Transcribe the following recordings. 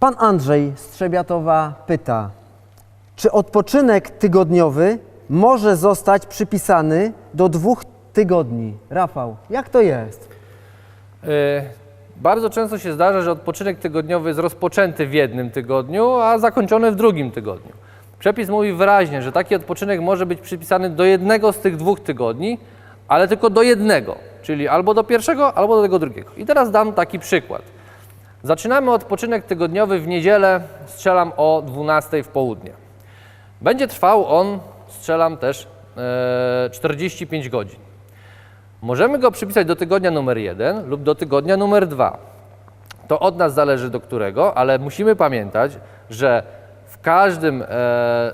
Pan Andrzej z Trzebiatowa pyta, czy odpoczynek tygodniowy może zostać przypisany do dwóch tygodni? Rafał, jak to jest? E, Bardzo często się zdarza, że odpoczynek tygodniowy jest rozpoczęty w jednym tygodniu, a zakończony w drugim tygodniu. Przepis mówi wyraźnie, że taki odpoczynek może być przypisany do jednego z tych dwóch tygodni, ale tylko do jednego, czyli albo do pierwszego, albo do tego drugiego. I teraz dam taki przykład. Zaczynamy odpoczynek tygodniowy w niedzielę, strzelam o 12 w południe. Będzie trwał on, strzelam też, e, 45 godzin. Możemy go przypisać do tygodnia numer 1 lub do tygodnia numer 2. To od nas zależy do którego, ale musimy pamiętać, że w każdym e,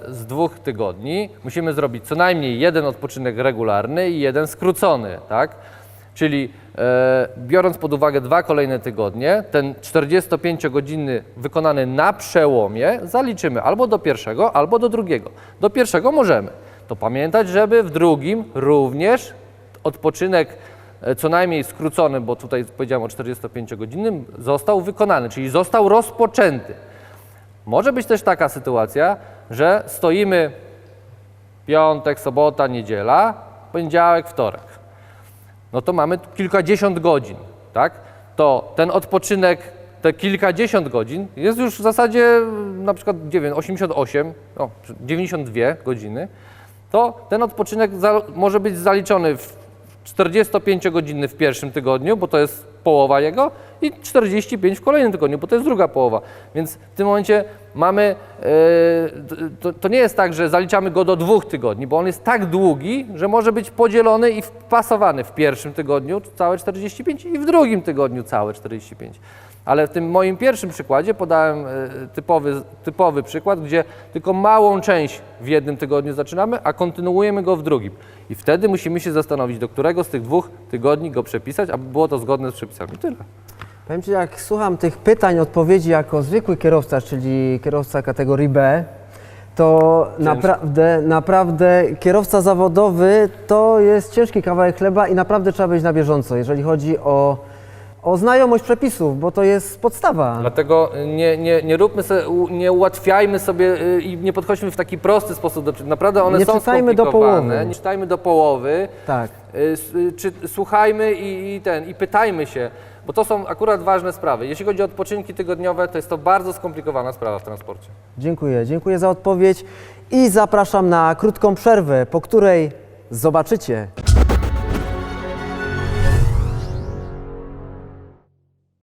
z dwóch tygodni musimy zrobić co najmniej jeden odpoczynek regularny i jeden skrócony, tak? Czyli e, biorąc pod uwagę dwa kolejne tygodnie, ten 45-godzinny wykonany na przełomie zaliczymy albo do pierwszego, albo do drugiego. Do pierwszego możemy. To pamiętać, żeby w drugim również odpoczynek e, co najmniej skrócony, bo tutaj powiedziałem o 45-godzinnym, został wykonany, czyli został rozpoczęty. Może być też taka sytuacja, że stoimy piątek, sobota, niedziela, poniedziałek, wtorek. No to mamy kilkadziesiąt godzin, tak? To ten odpoczynek, te kilkadziesiąt godzin jest już w zasadzie na przykład nie wiem, 88, no, 92 godziny, to ten odpoczynek za, może być zaliczony w 45-godzinny w pierwszym tygodniu, bo to jest połowa jego, i 45 w kolejnym tygodniu, bo to jest druga połowa. Więc w tym momencie mamy, e, to, to nie jest tak, że zaliczamy go do dwóch tygodni, bo on jest tak długi, że może być podzielony i wpasowany w pierwszym tygodniu całe 45 i w drugim tygodniu całe 45. Ale w tym moim pierwszym przykładzie podałem e, typowy, typowy przykład, gdzie tylko małą część w jednym tygodniu zaczynamy, a kontynuujemy go w drugim. I wtedy musimy się zastanowić, do którego z tych dwóch tygodni go przepisać, aby było to zgodne z przepisami. Tyle. Powiem Ci, jak słucham tych pytań, odpowiedzi jako zwykły kierowca, czyli kierowca kategorii B, to naprawdę, naprawdę kierowca zawodowy to jest ciężki kawałek chleba i naprawdę trzeba być na bieżąco, jeżeli chodzi o, o znajomość przepisów, bo to jest podstawa. Dlatego nie, nie, nie róbmy u- nie ułatwiajmy sobie y, i nie podchodźmy w taki prosty sposób. do- Naprawdę one Nie są czytajmy do skomplikowane. połowy. Nie czytajmy do połowy. Tak. Y, s- y, Czy, słuchajmy i, i ten, i pytajmy się, bo to są akurat ważne sprawy. Jeśli chodzi o odpoczynki tygodniowe, to jest to bardzo skomplikowana sprawa w transporcie. Dziękuję, dziękuję za odpowiedź i zapraszam na krótką przerwę, po której zobaczycie.